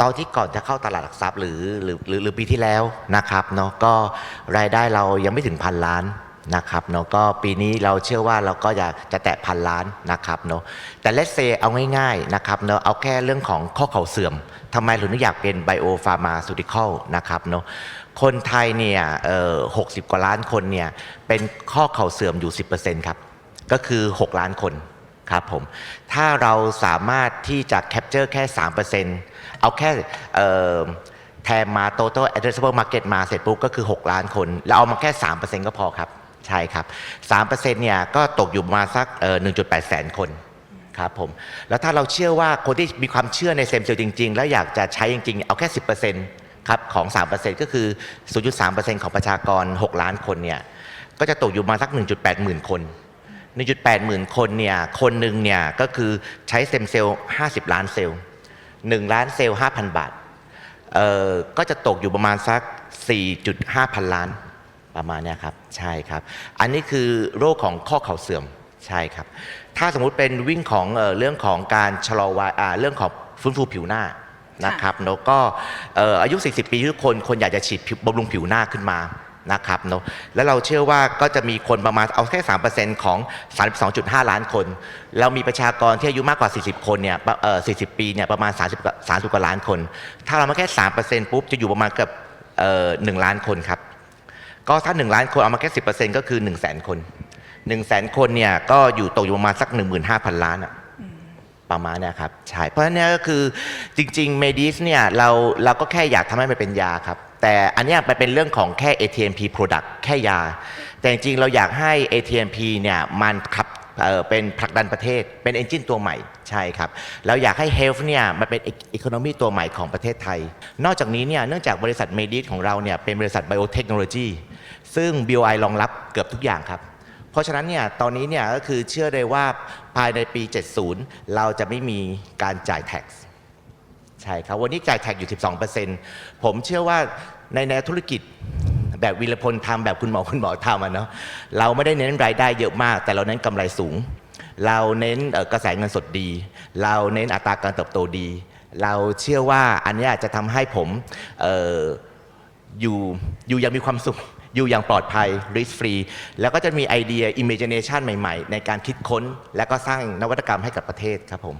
ตอนที่ก่อนจะเข้าตลาดหลักทรัพย์หรือหรือหรือหรือปีที่แล้วนะครับเนาะก็รายได้เรายังไม่ถึงพันล้านนะครับเนาะก็ปีนี้เราเชื่อว่าเราก็จะจะแตะพันล้านนะครับเนาะแต่เลสเซเอาง่ายๆนะครับเนาะเอาแค่เรื่องของข้อเข่าเสื่อมทำไมถึงอยากเป็นไบโอฟาร์มาซูติคอลนะครับเนาะคนไทยเนี่ยเอ่อ60กว่าล้านคนเนี่ยเป็นข้อเข่าเสื่อมอยู่ 10%ครับก็คือ 6 ล้านคน ครับผม ถ้าเราสามารถที่จะแคปเจอร์แค่ 3%เอาแค่เอ่อแทนมา total addressable market มาเสร็จปุ๊บก็คือ 6 ล้านคน แล้วเอามาแค่ 3%ก็พอครับ ใช่ครับ 3%เนี่ยก็ตกอยู่มาสักเอ่อ1.8 แสนคนครับผม แล้วถ้าเราเชื่อว่าคนที่มีความเชื่อในเซมเซลจริง ๆ แล้วอยากจะใช้จริง ๆ เอาแค่ 10%ครับของ 3%ก็คือ 0.3%ของประชากร 6 ล้านคนเนี่ยก็จะตกอยู่มาสัก 1.8 หมื่นคน 1.8 หมื่นคนเนี่ยคนหนึ่งเนี่ยก็คือใช้เซมเซลล์ 50 ล้านเซลล์ 1 ล้านเซลล์ 5,000 บาทเอ่อก็จะตกอยู่ประมาณสัก 4.5 พันล้านประมาณเนี้ยครับใช่ครับ อันนี้คือโรคของข้อเข่าเสื่อมใช่ครับ ถ้าสมมุติเป็นวิ่งของเอ่อเรื่องของการชะลอวัยอ่าเรื่องของฟื้นฟูผิวหน้านะครับแล้วก็เอ่ออายุ 40 ปีทุกคนคนอยากจะฉีดบำรุงผิวหน้าขึ้นมา นะครับเนาะแล้วเราเชื่อว่าก็จะมีคนประมาณเอาแค่ 3%ของ 32.5 ล้านคน เรามีประชากรที่อายุมากกว่า 40 คนเนี่ยเอ่อ40 ปีเนี่ยประมาณ 30กว่า30กว่าล้านคน ถ้าเรามาแค่ 3%ปุ๊บจะอยู่ประมาณเกือบเอ่อ1ล้านคนครับ ก็ถ้า 1 ล้านคนเอามาแค่ 10%ก็คือ 1 0 0 0 0แสนคน 1 0 0 0 0แสนคนเนี่ยก็อยู่ตกอยู่ประมาณสัก 15,000 ล้านอะ ประมาณนี้ครับใช่เพราะฉะนั้นเนี่ก็คือจริงๆเมดิสเนี่ยเราเราก็แค่อยากทำให้มันเป็นยาครับ แต่อันนี้มันเป็นเรื่องของแค่ ATMP product แค่ยา แต่จริงๆเราอยากให้ ATMP เนี่ยมันขับเเป็นผลักดันประเทศเป็นเอนจินตัวใหม่ใช่ครับแล้วอยากให้ Health เนี่ยมันเป็นอีโคโนมีตัวใหม่ของประเทศไทย นอกจากนี้เนี่ยเนื่องจากบริษัทเมดิสของเราเนี่ยเป็นบริษัทไบโอเทคโนโลยีซึ่ง BOI รองรับเกือบทุกอย่างครับ เพราะฉะนั้นเนี่ยตอนนี้เนี่ยก็คือเชื่อเลยว่าภายในปี 70 เราจะไม่มีการจ่าย tax ใช่ครับ วันนี้จ่ายแท็กอยู่ 12%ผมเชื่อว่าในแนวธุรกิจแบบวิรพลทำแบบคุณหมอคุณหมอทำอะเนาะเราไม่ได้เน้นรายได้เยอะมาก แต่เราเน้นกำไรสูง เราเน้นกระแสเงินสดดี เราเน้นอัตราการเติบโตดี เราเชื่อว่าอันนี้จะทำให้ผมเอยู่อยู่อยังมีความสุข อยู่อย่างปลอดภัย risk free แล้วก็จะมีไอเดีย imagination ใหม่ ๆ ในการคิดค้น และก็สร้างนวัตกรรมให้กับประเทศครับผม